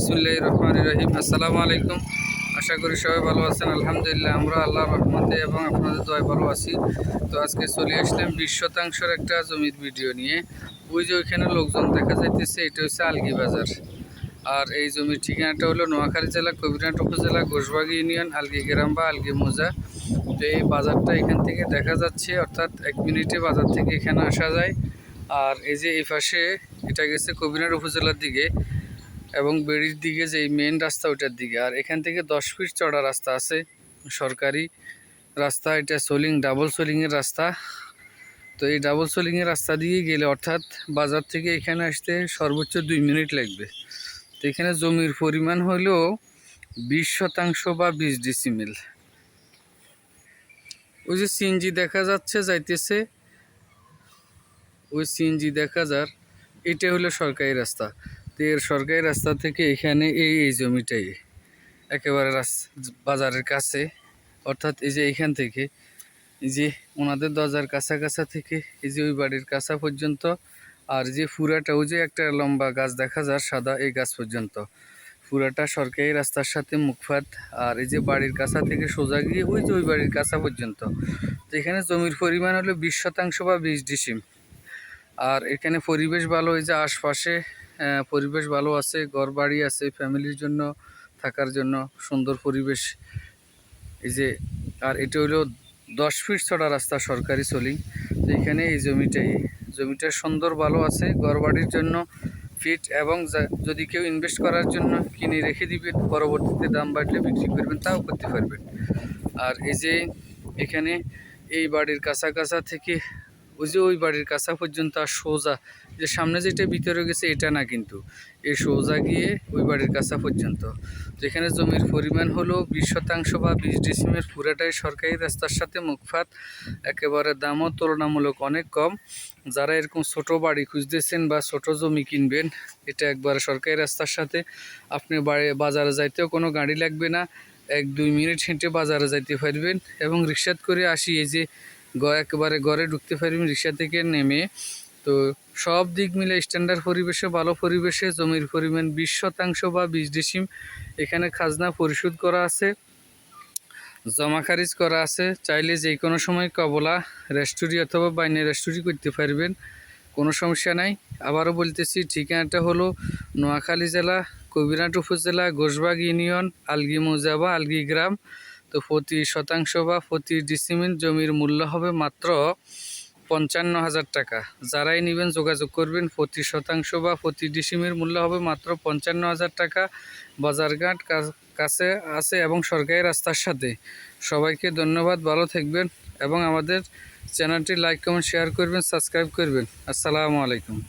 বিসমুল্লাহ রহমান রহিম। আসসালামু আলাইকুম। আশা করি সবাই ভালো আছেন। আলহামদুলিল্লাহ, আমরা আল্লাহ রহমতে এবং আপনাদের দয় ভালো আছি। তো আজকে চলে আসলাম বিশ শতাংশের একটা জমির ভিডিও নিয়ে। ওই যে ওইখানে লোকজন দেখা যাইতেছে, এটা হচ্ছে আলগি বাজার। আর এই জমির ঠিকানাটা হলো নোয়াখালী জেলা, কবিরহাট উপজেলা, ঘোষবাগি ইউনিয়ন, আলগি গ্রাম বা আলগি মোজা। তো এই বাজারটা এখান থেকে দেখা যাচ্ছে, অর্থাৎ এক মিনিটে বাজার থেকে এখানে আসা যায়। আর এই যে এই পাশে এটা গেছে কবিরহাট উপজেলার দিকে। এবং বেড়ির দিকে যে মেন রাস্তা ওইটার দিকে। আর এখান থেকে দশ ফিট চড়া রাস্তা আছে, সরকারি রাস্তা, এটা সোলিং ডাবল সোলিংয়ের রাস্তা। তো এই ডাবল সোলিংয়ের রাস্তা দিয়ে গেলে অর্থাৎ বাজার থেকে এখানে আসতে সর্বোচ্চ দুই মিনিট লাগবে। তো এখানে জমির পরিমাণ হলো বিশ শতাংশ বা বিশ ডিসিমিল ওই যে সিএনজি দেখা যাচ্ছে, যাইতেছে। ওই সিএনজি দেখা যার এটা হলো সরকারি রাস্তা। তো এর সরকারি রাস্তা থেকে এখানে এই এই জমিটাই একেবারে বাজারের কাছে। অর্থাৎ এই যে এখান থেকে, এই যে ওনাদের দরজার কাছা কাছা থেকে এই যে ওই বাড়ির কাছা পর্যন্ত, আর যে ফুরাটা, ওই যে একটা লম্বা গাছ দেখা যার সাদা এই গাছ পর্যন্ত। পুরাটা সরকারি রাস্তার সাথে মুখফাত আর এই যে বাড়ির কাছা থেকে সোজা গিয়ে ওই যে ওই বাড়ির কাছা পর্যন্ত। তো এখানে জমির পরিমাণ হলো বিশ শতাংশ বা বিশ ডিসিম। আর এখানে পরিবেশ ভালো, এই যে আশপাশে পরিবেশ ভালো আছে ঘর বাড়ি আছে, ফ্যামিলির জন্য, থাকার জন্য, সুন্দর পরিবেশ। এই যে, আর এটা হলো দশ ফিট ছড়া রাস্তা সরকারি চলি। তো এখানে এই জমিটাই, জমিটা সুন্দর ভালো আছে ঘর বাড়ির জন্য ফিট এবং যদি কেউ ইনভেস্ট করার জন্য কিনে রেখে দিবেন, পরবর্তীতে দাম বাড়লে বিক্রি করবেন, তাও করতে পারবেন। আর এই যে, এখানে এই বাড়ির কাছা কাছা থেকে ওই যে ওই বাড়ির কাছা পর্যন্ত আর সোজা, যে সামনে যেটা ভিতরে গেছে এটা না কিন্তু। এই সোজা গিয়ে ওই বাড়ির কাছা পর্যন্ত। যেখানে জমির পরিমাণ হলো বিশ শতাংশ বা বিশ ডিসিমের পুরাটাই সরকারি রাস্তার সাথে মুখফাত একেবারে দামও তুলনামূলক অনেক কম। যারা এরকম ছোট বাড়ি খুঁজতেছেন বা ছোট জমি কিনবেন, এটা একবারে সরকারি রাস্তার সাথে আপনি বাড়ি, বাজারে যাইতেও কোনো গাড়ি লাগবে না। এক দুই মিনিট হেঁটে বাজারে যাইতে পারবেন এবং রিক্সাত করে আসি এই যে একেবারে ঘরে ঢুকতে পারবেন রিক্সা থেকে নেমে। তো সব দিক মিলে স্ট্যান্ডার্ড পরিবেশে, ভালো পরিবেশে, জমির পরিমাণ বিশ শতাংশ বা বিশ ডিসিম। এখানে খাজনা পরিশোধ করা আছে, জমা খারিজ করা আছে। চাইলে যে কোনো সময় কবলা, রেস্টুরি অথবা বাইনে রেস্টুরি করতে পারবেন, কোনো সমস্যা নাই। আবারও বলতেছি, ঠিকানাটা হলো নোয়াখালী জেলা কবিরাট উপজেলা, ঘোষবাগ ইউনিয়ন, আলগি মৌজা বা আলগি গ্রাম। তো প্রতি শতাংশ বা প্রতি ডিসিমিল জমির মূল্য হবে মাত্র পঞ্চান্ন হাজার টাকা। যারাই নেবেন যোগাযোগ করবেন, প্রতি শতাংশ বা প্রতি ডিসিমের মূল্য হবে মাত্র পঞ্চান্ন হাজার টাকা। বাজারঘাট কাছে আছে এবং সরকারি রাস্তার সাথে। সবাইকে ধন্যবাদ, ভালো থাকবেন এবং আমাদের চ্যানেলটি লাইক, কমেন্ট শেয়ার করবেন সাবস্ক্রাইব করবেন। আসসালামু আলাইকুম।